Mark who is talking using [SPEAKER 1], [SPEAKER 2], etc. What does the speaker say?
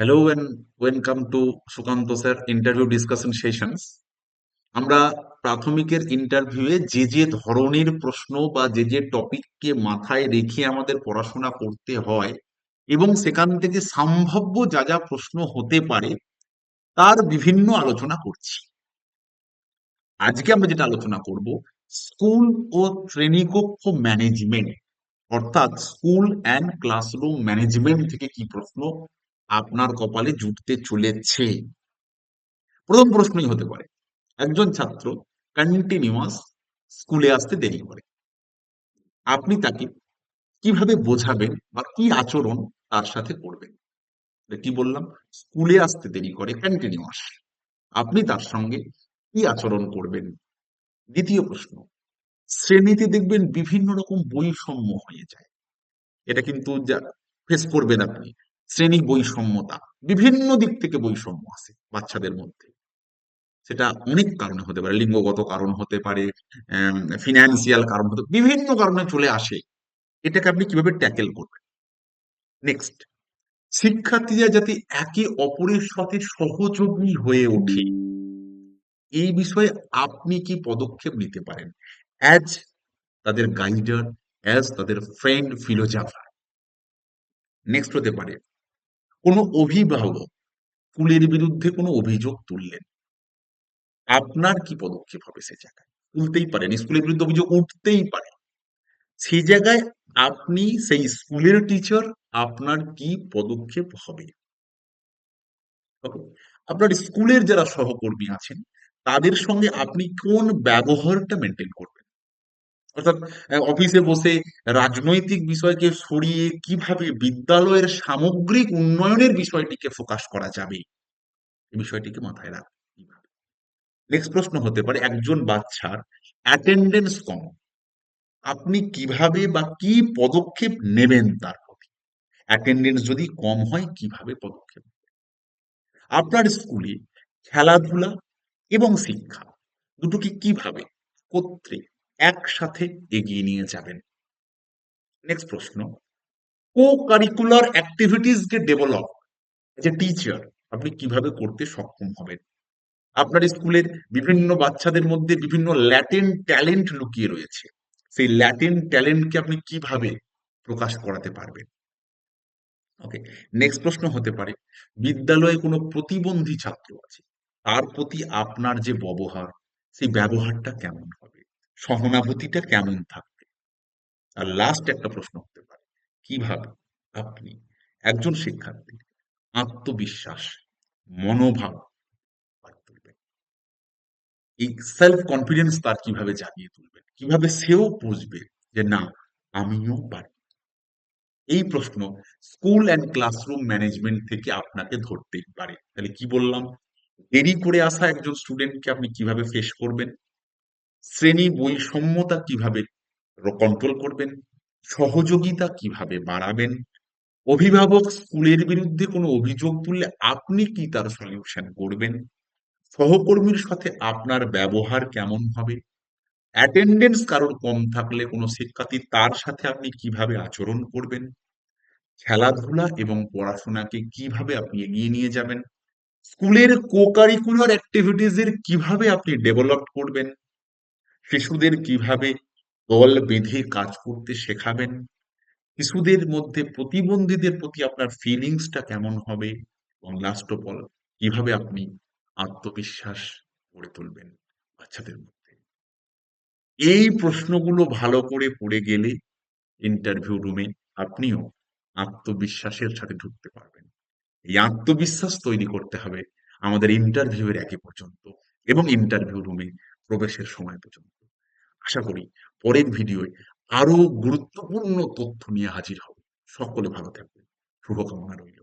[SPEAKER 1] Hello and welcome to Sukanta sir interview discussion sessions আমরা প্রাথমিকের ইন্টারভিউয়ে যে যে ধরনের প্রশ্ন বা যে যে টপিককে মাথায় রেখে আমাদের পড়াশোনা করতে হয় এবং সেখান থেকে সম্ভাব্য যা যা প্রশ্ন হতে পারে, তার বিভিন্ন আলোচনা করছি। আজকে আমরা যেটা আলোচনা করব স্কুল ও শ্রেণীকক্ষ ম্যানেজমেন্ট অর্থাৎ স্কুল অ্যান্ড ক্লাসরুম ম্যানেজমেন্ট থেকে কি প্রশ্ন আপনার কপালে জুটতে চলেছে। প্রথম প্রশ্নই হতে পারে, একজন ছাত্র কন্টিনিউয়াস স্কুলে আসতে দেরি করে। আপনি তাকে কীভাবে বোঝাবেন বা কি আচরণ তার সাথে করবেন? কি বললাম? স্কুলে আসতে দেরি করে কন্টিনিউয়াস আপনি তার সঙ্গে কি আচরণ করবেন? দ্বিতীয় প্রশ্ন, শ্রেণীতে দেখবেন বিভিন্ন রকম বৈষম্য হয়ে যায়। এটা কিন্তু ফেস করবেন আপনি। শ্রেণি বৈষম্যতা বিভিন্ন দিক থেকে বৈষম্য আছে বাচ্চাদের মধ্যে। সেটা অনেক কারণে হতে পারে, লিঙ্গগত কারণ হতে পারে ফিনান্সিয়াল কারণ হতে, বিভিন্ন কারণে চলে আসে। এটাকে আপনি কীভাবে ট্যাকেল করবেন? নেক্সট শিক্ষার্থীরা যাতে একে অপরের সাথে সহযোগী হয়ে ওঠে, এই বিষয়ে আপনি কি পদক্ষেপ নিতে পারেন? অ্যাজ তাদের গাইডার অ্যাজ তাদের ফ্রেন্ড ফিলোজাফার নেক্সট হতে পারে কোনো অভিভাবক স্কুলের বিরুদ্ধে কোনো অভিযোগ তুললেন। আপনার কি পদক্ষেপ হবে সে জায়গায়? তুলতেই পারেন, স্কুলের বিরুদ্ধে অভিযোগ উঠতেই পারে। সে জায়গায় আপনি, সেই স্কুলের টিচার আপনার কি পদক্ষেপ হবে? আপনার স্কুলের যারা সহকর্মী আছেন, তাদের সঙ্গে আপনি কোন ব্যবহারটা মেনটেন করবেন? অর্থাৎ অফিসে বসে রাজনৈতিক বিষয়কে সরিয়ে কীভাবে বিদ্যালয়ের সামগ্রিক উন্নয়নের বিষয়টিকে ফোকাস করা যাবে? বিষয়টিকে মাথায় রাখ নেক্সট প্রশ্ন হতে পারে, একজন বাচ্চার অ্যাটেন্ডেন্স কম। আপনি কীভাবে বা কি পদক্ষেপ নেবেন তার প্রতি? অ্যাটেন্ডেন্স যদি কম হয়, কীভাবে পদক্ষেপ আপনার স্কুলে খেলাধুলা এবং শিক্ষা দুটোকে কীভাবে কর্তৃ একসাথে এগিয়ে নিয়ে যাবেন। নেক্সট প্রশ্ন কো কারিকুলার অ্যাক্টিভিটিসকে ডেভেলপ যে টিচার আপনি কীভাবে করতে সক্ষম হবেন? আপনার স্কুলের বিভিন্ন বাচ্চাদের মধ্যে বিভিন্ন ল্যাটেন ট্যালেন্ট লুকিয়ে রয়েছে। সেই ল্যাটেন ট্যালেন্টকে আপনি কীভাবে প্রকাশ করাতে পারবেন? ওকে নেক্সট প্রশ্ন হতে পারে, বিদ্যালয়ে কোনো প্রতিবন্ধী ছাত্র আছে? তার প্রতি আপনার যে ব্যবহার, সেই ব্যবহারটা কেমন? সহানুভূতিটা কেমন থাকবে? আর লাস্ট একটা প্রশ্ন হতে পারে, কীভাবে আপনি একজন শিক্ষার্থী আত্মবিশ্বাস, মনোভাব তুলবেন? এই সেলফ কনফিডেন্স তার কীভাবে জাগিয়ে তুলবেন? কীভাবে সেও বুঝবে যে না, আমিও পারি? এই প্রশ্ন স্কুল অ্যান্ড ক্লাসরুম ম্যানেজমেন্ট থেকে আপনাকে ধরতেই পারে। তাহলে কি বললাম? দেরি করে আসা একজন স্টুডেন্টকে আপনি কীভাবে ফেস করবেন? শ্রেণি বৈষম্যতা কীভাবে কন্ট্রোল করবেন? সহযোগিতা কীভাবে বাড়াবেন? অভিভাবক স্কুলের বিরুদ্ধে কোনো অভিযোগ তুললে আপনি কি তার সলিউশন করবেন? সহকর্মীর সাথে আপনার ব্যবহার কেমন হবে? অ্যাটেন্ডেন্স কারোর কম থাকলে কোনো শিক্ষার্থী তার সাথে আপনি কীভাবে আচরণ করবেন? খেলাধুলা এবং পড়াশোনাকে কীভাবে আপনি এগিয়ে নিয়ে যাবেন? স্কুলের কো কারিকুলার অ্যাক্টিভিটিস এর কীভাবে আপনি ডেভেলপ করবেন? শিশুদের কীভাবে দল বেঁধে কাজ করতে শেখাবেন? শিশুদের মধ্যে প্রতিবন্ধীদের প্রতি আপনার ফিলিংসটা কেমন হবে? এবং লাস্ট অফ অল কীভাবে আপনি আত্মবিশ্বাস গড়ে তুলবেন বাচ্চাদের মধ্যে? এই প্রশ্নগুলো ভালো করে পড়ে গেলে ইন্টারভিউ রুমে আপনিও আত্মবিশ্বাসের সাথে ঢুকতে পারবেন। এই আত্মবিশ্বাস তৈরি করতে হবে আমাদের ইন্টারভিউ এর আগে পর্যন্ত এবং ইন্টারভিউ রুমে প্রবেশের সময় পর্যন্ত। আশা করি, পরের ভিডিও আরও গুরুত্বপূর্ণ তথ্য নিয়ে হাজির হব। সকলে ভালো থাকবেন। শুভকামনা রইল।